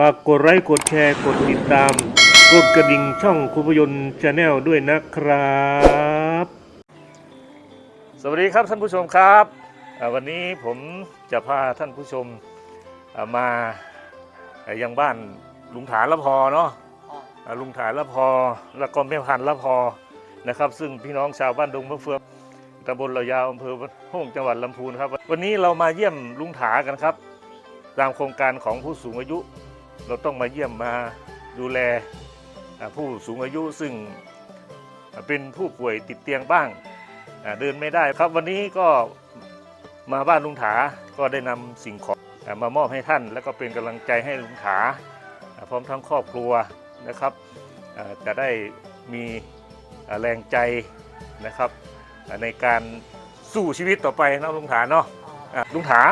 ฝากกดไลค์กดแชร์กดติดตาม กดกระดิ่งช่องคุณพยนต์ชาแนลด้วยนะครับ สวัสดีครับท่านผู้ชมครับอ่าวันนี้ผมจะพาท่านผู้ชมอ่ามาอ่ายังบ้านลุงฐานละพอเนาะอ่าลุงฐานละพอแล้วก็แม่พันธุ์ละพอนะครับ ซึ่งพี่น้องชาวบ้านดงมะเฟืองตำบลระยาวอำเภอห้องจังหวัดลำพูนครับ วันนี้เรามาเยี่ยมลุงถากันครับ ตามโครงการของผู้สูงอายุ เราต้องมาเยี่ยมมาดูแลผู้สูงอายุซึ่งเป็นผู้ป่วยติดเตียงบ้างเดินไม่ได้ครับวันนี้ก็มาบ้านลุงถาก็ได้นำสิ่งของมามอบให้ท่าน แล้วก็เป็นกำลังใจให้ลุงถาพร้อมทั้งครอบครัวนะครับจะได้มีแรงใจนะครับในการสู้ชีวิตต่อไปนะลุงถาเนาะลุงถา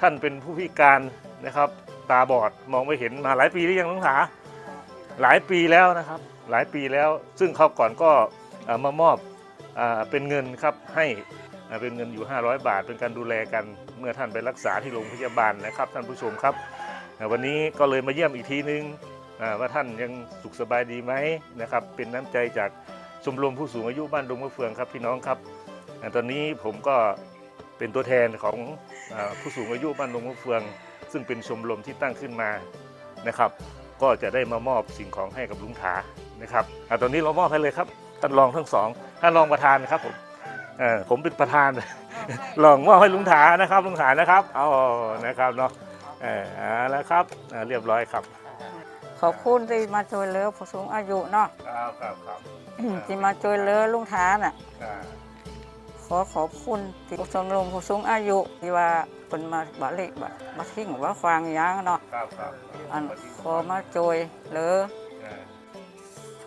ท่านเป็นผู้พิการนะครับ ตาบอดมองไม่เห็นมาหลายปีหรือยังลุงถาหลายปีแล้วนะครับ หลายปีแล้วซึ่งเขาก่อนก็มามอบอเป็นเงินครับให้เป็นเงินอยู่ 500 บาท เป็นการดูแลกันเมื่อท่านไปรักษาที่โรงพยาบาลนะครับ ท่านผู้ชมครับ วันนี้ก็เลยมาเยี่ยมอีกทีนึงอ่าว่าท่านยังสุขสบายดีไหมนะครับ เป็นน้ำใจจากชมรมผู้สูงอายุบ้านดงมะเฟืองครับพี่น้องครับ ตอนนี้ผมก็เป็นตัวแทนของผู้สูงอายุบ้านดงมะเฟือง ซึ่งเป็นชมรมที่ตั้งขึ้นมานะครับ ก็จะได้มามอบสิ่งของให้กับลุงถานะครับอะตอนนี้เรามอบให้เลยครับท่านรองทั้งสองท่านรองประธานนะครับผมเออผมเป็นประธานลองมอบให้ลุงถานะครับลุงถานะครับเอานะครับเนาะเออเอาแล้วครับอ่าเรียบร้อยครับ ขอบคุณที่มาช่วยเหลือผู้สูงอายุเนาะครับครับครับที่มาช่วยเหลือลุงทานอะอ่า ขอขอบคุณที่ชมรมผู้สูงอายุที่ว่าเป็นมาบาลิบมาทิ้งว่าฟังหยังเนาะครับครับอันขอมาช่วยเหลืออ่า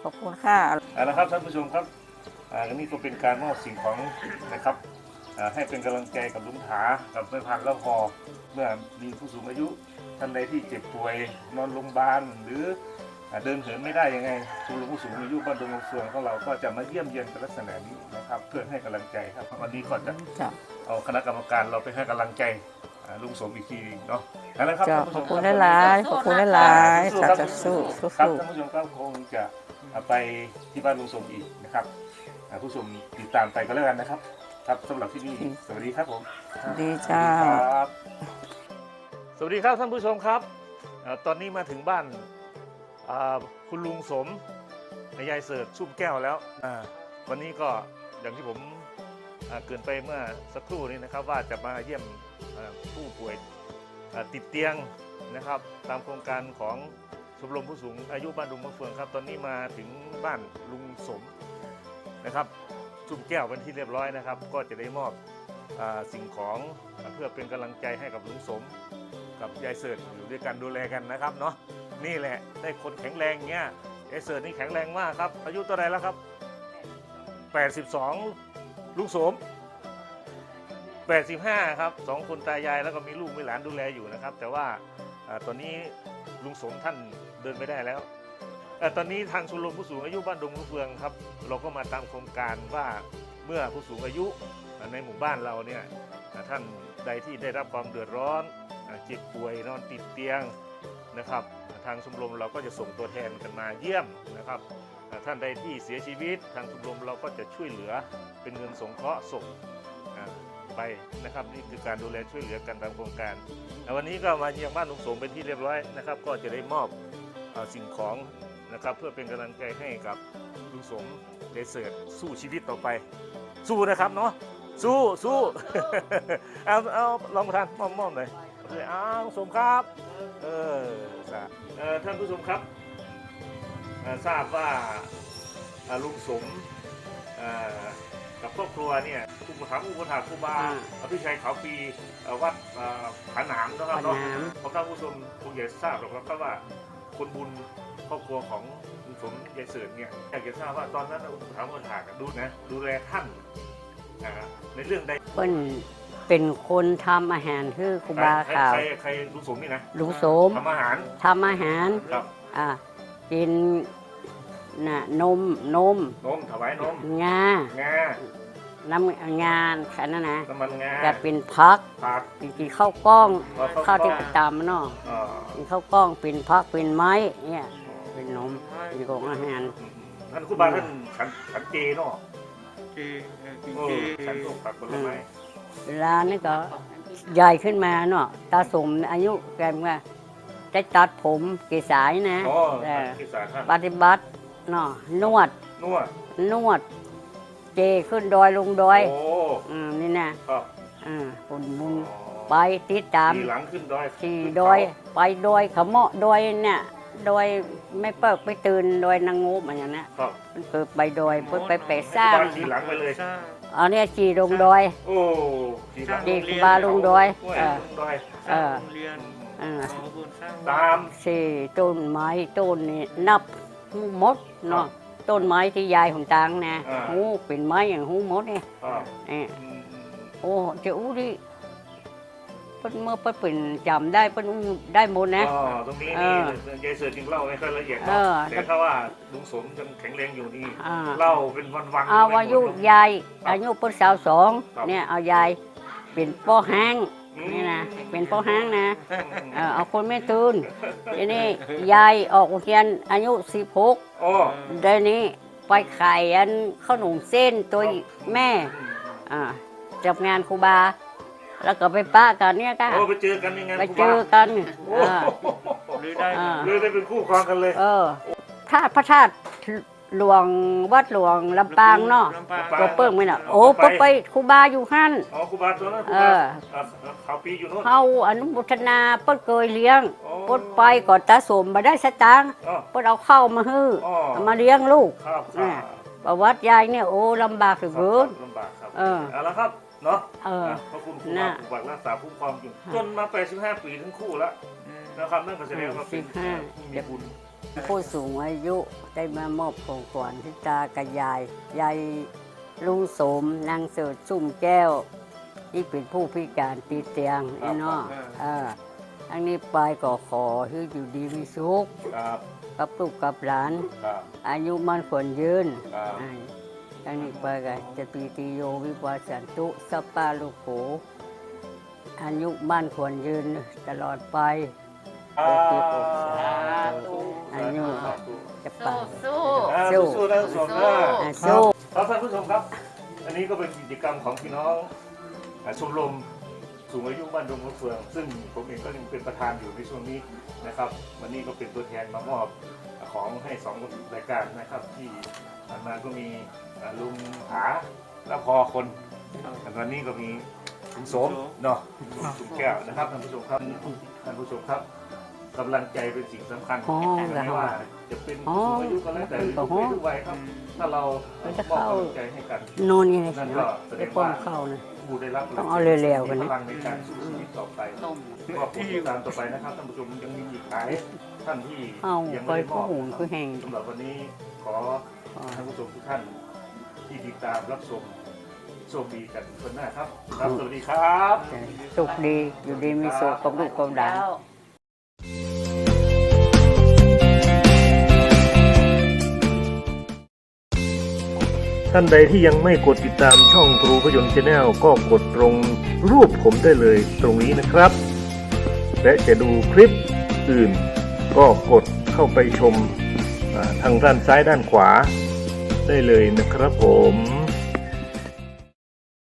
ขอบคุณค่ะเอาละครับท่านผู้ชมครับอ่าอันนี้ก็เป็นการมอบสิ่งของนะครับอ่าให้เป็นกำลังใจกับลุงถากับแม่พันธุ์แล้วพอเมื่อมีผู้สูงอายุท่านใดที่เจ็บป่วยนอนโรงพยาบาลหรืออ่า เดินเหินไม่ได้ยังไงชมรมผู้สูงอายุบ้านดงมะเฟืองของเราก็จะมาเยี่ยมเยียนกันลักษณะนี้นะครับ เพื่อให้กำลังใจครับวันนี้ก็จะจ้ะเอาคณะกรรมการเราไปให้กำลังใจอ่าลุงสมอีกทีเนาะนั่นแหละครับจ้ะท่านผู้ขชอบมคุณรับหลายๆขอบคุณหลายๆสู้จ้ะครับจะสู้สู้ครับสู้ท่านผู้ชมครับคงจะไปที่บ้านลุงสมอีกนะครับอ่าผู้ชมติดตามไปก็แล้วกันนะครับ ครับสำหรับที่นี่สวัสดีครับผมดีจ้าครับสวัสดีครับท่านผู้ชมครับอ่าตอนนี้มาถึงบ้าน อ่าคุณลุงสมในยายเสิร์ชชุ่มแก้วแล้วอ่าวันนี้ก็อย่างที่ผมอ่าเกรินไปเมื่อสักครู่นี้นะครับ ว่าจะมาเยี่ยมอ่าผู้ป่วยอ่าติดเตียงนะครับ ตามโครงการของชมรมผู้สูงอายุบ้านดุงมะเฟืองครับ ตอนนี้มาถึงบ้านลุงสมนะครับชุ่มแก้วเป็นที่เรียบร้อยนะครับ ก็จะได้มอบอ่าสิ่งของเพื่อเป็นกำลังใจให้กับลุงสม กับยายเสิร์ชอยู่ด้วยกันดูแลกันนะครับเนาะ นี่แหละ ได้คนแข็งแรงเงี้ยยายเสิร์นี่แข็งแรงมากครับ อายุเท่าไหรแล้วครับ 82ลุงสม 85 ครับสองคนตายายแล้วก็มีลูกมีหลานดูแลอยู่นะครับ แต่ว่าอ่าตอนนี้ลุงสมท่านเดินไม่ได้แล้วเอ่อตอนนี้ทางชมรมผู้สูงอายุบ้านดงมะเฟืองครับ เราก็มาตามโครงการว่าเมื่อผู้สูงอายุในหมู่บ้านเราเนี่ย ท่านใดที่ได้รับความเดือดร้อนอ่าเจ็บป่วยนอนติดเตียง นะครับ ทางชมรมเราก็จะส่งตัวแทนกันมาเยี่ยมนะครับ ท่านใดที่เสียชีวิต ทางชมรมเราก็จะช่วยเหลือเป็นเงินสงเคราะห์ส่งไปนะครับนี่คือการดูแลช่วยเหลือกันตามโครงการวันนี้ก็มาเยี่ยมบ้านลุงสมเป็นที่เรียบร้อยนะครับ ก็จะได้มอบสิ่งของนะครับ เพื่อเป็นกำลังใจให้กับลุงสมได้เสิร์ชสู้ชีวิตต่อไป สู้นะครับเนาะสู้สู้เอาเอาลองประทานมอมมอมหน่อย โอเคอ้าวสมครับ เออสาเอ่อท่านผู้ชมครับเอ่อทราบว่าอ่าลุงสมเอ่อกับครอบครัวเนี่ยคุณมหาอุปถาครูบาอ่าอภิชัยเขาปีเอ่อวัดเอ่อผาหนามนะครับเนาะผาหนามเพราะท่านผู้ชมคงอยากทราบหรอกครับว่าคนบุญครอบครัวของลุงสมยายเสริญเนี่ยอยากจะทราบว่าตอนนั้นอุปถัมภ์อุปถากดูนะดูแลท่านอ่าในเรื่องใด เพิ่น เป็นคนทำอาหารคือครูบาใครข่าว ใครใครลุงสมนี่นะลุงโสมทำอาหารทำอาหารครับอ่ากินน่ะนมนมนมถวายนมงางาน้ำงานแค่นั้นนะน้ำมันงาแต่เป็นพักผัก กินข้าวกล้องอ๋อข้าข้าววกล้ที่องไปตามมันเนาะอ่ากินข้าวกล้องเป็นพักเป็นไม้เนี่ยเป็นนมเป็นของอาหาร ท่านครูบาท่านฉันฉันเจเนาะเจเออกินโอ้เจฉันพวกผักผลไม้ เวลานี่ก็ใหญ่ขึ้นมาเนาะตาสมอายุแกมว่าได้ตัดผมเกสายนะอ๋อแต่ที่สารท่านปฏิบัติเนาะนวดนวดนวด เจขึ้นดอยลงดอยโอ้อืมนี่นะครับอ่าปุ่นมุนไปติดตามขี่หลังขึ้นดอยขี่ดอยไปดอยขะเมาะดอยเนี่ยดอยไม่เปิกไปตื่นดอยนางงูมันอย่างนี้ครับมันเกิดไปดอยเพิ่งไปเปะสร้างครูบาขี่หลังไปเลยสร้าง อันเนี้ยขี่ลงดอย โอ้ขี่หลังเด็กครูบาลงดอยโอ้ยเออ ลงดอย สร้างโรงเรียนอ่าขอบุญสร้างตาม สี่ต้นไม้ต้นนี่นับหูมดเนาะต้นไม้ที่ยายของตังนะอ่า หูเป็นไม้อย่างหูมดเนี่ยอ่าเอ้ยอืมโอ้เจ้าอู้ดิเพิ่นเมื่อเพิ่นเป็นจำได้เพิ่นอู้ได้หมดนะ อ๋อตรงนี้เอนี่อยายเสือจึงเล่าไม่ค่อยละเอียดเอเนาะอ แต่ถ้าว่าลุงสมยังแข็งแรงอยู่นี่อ่าเล่าเป็นวันๆเอาไม่อาหมดยุหรอกยายครับอายุเพิ่นสาวสองครับ เนี่ยเอายายเป็นป้อห้างอืมนี่นะเป็นป้อห้างนะอืมเออเอาคนไม่ตื่นทีนี้ยายออกเรียนอายุสิบหกโอ้เดี๋ยวนี้ไปขายอันขนมเส้นตัวแม่ อืมอ่าจับงานครูบา แล้วก็ไปป้ากันเนี่ยก็โอ้ไปเจอกันยังไงไปเจอกันโอ้อ่าหรือได้อ่าเลยได้เป็นคู่ครองกันเลย เออธาตุพระธาตุหลวงวัดหลวงลำปางเนาะลำปางก็เปิ้งไม่น่ะโอ้เปิ้งไปครูบาอยู่หั่นอ๋อครูบาตัวนั้นครูเอบาออะเขาปีอยู่โน่นเฮาอนุโมทนาเปิ้นเคยเลี้ยงโอ้เปิ้นไปก่อนตาสมมาได้สตางค์อ๋อเปิ้นเอาข้าวมาฮื้ออ๋อเอามาเลี้ยงลูกครับคแม่รับประวัติยายเนี่ยโอ้ลำบากเหลือเกินลำบากครับเออเอาละครับ เนาะเอออะขอบคุณครูบาน่ะครูบารักษาคุ้มครองอยู่ ค่ะ จนมา 85 ปีทั้งคู่แล้วอืมนะครับนั่นก็แสดงว่าเป็นสิบห้าผู้มีบุญ ผู้สูงอายุได้มามอบของขวัญที่ตากับยาย ยายลุงสมนางเสิร์ชซุ่มแก้ว ที่เป็นผู้พิการติดเตียงไอ้เนาะเอออันนี้ไปก็ขอให้อยู่ดีมีสุข ครับกับลูกกับหลาน ครับ อายุมันควรยืนครับ อ่า อันนี้ไปกันจะปีติโยวิวาสันตุสัปปาลูกโขอายุบ้านควรยืนตลอดไปอายุจะปัง สู้อ่าสู้ สู้ๆนะสู้ๆนะอ่าสู้ครับท่านผู้ชมครับ อันนี้ก็เป็นกิจกรรมของพี่น้องอ่าชมรมสูงอายุบ้านดงมะเฟือง ซึ่งผมเองก็ยังเป็นประธานอยู่ในช่วงนี้นะครับ วันนี้ก็เป็นตัวแทนมามอบ ของให้สองรายการนะครับ ที่ผ่านมาก็มีอ่าลุงผาและพอคนแต่วันนี้ก็มีลุงโสมเนาะลุงสุกแก้วนะครับท่านผู้ชมครับท่านผู้ชมครับกำลังใจเป็นสิ่งสำคัญอ๋อไม่ว่าจะเป็นอ๋อผู้สูงอายุก็แล้วแต่หรือทุกเพศทุกวัยครับ ถ้าเรามอบกำลังใจให้กันนอนยังไงนั่นก็เนาะแสดได้งป้อว่ามเข้านะ ผู้ได้รับต้องเอาเร็วๆกันนะ มีพลังในการสู้ชีวิตต่อไปต้ม ก็ผู้ติดตามต่อไปนะครับท่านผู้ชมยังมีอีกหลายท่านที่เอายังไปไม่ได้มผู้อบหูคือแห่งสำหรับวันนี้ขอท่านผู้ชมทุกท่านที่ติดตามรับชมโชคดีกันคนหน้าครับครับสวัสดีครับ สุขดีอยู่ดีมีสุขกับลูกกับหลาน ท่านใดที่ยังไม่กดติดตามช่องครูพยนต์ชาแนลก็กดตรงรูปผมได้เลยตรงนี้นะครับ และจะดูคลิปอื่น ก็กดเข้าไปชมทางด้านซ้ายด้านขวาได้เลยนะครับผม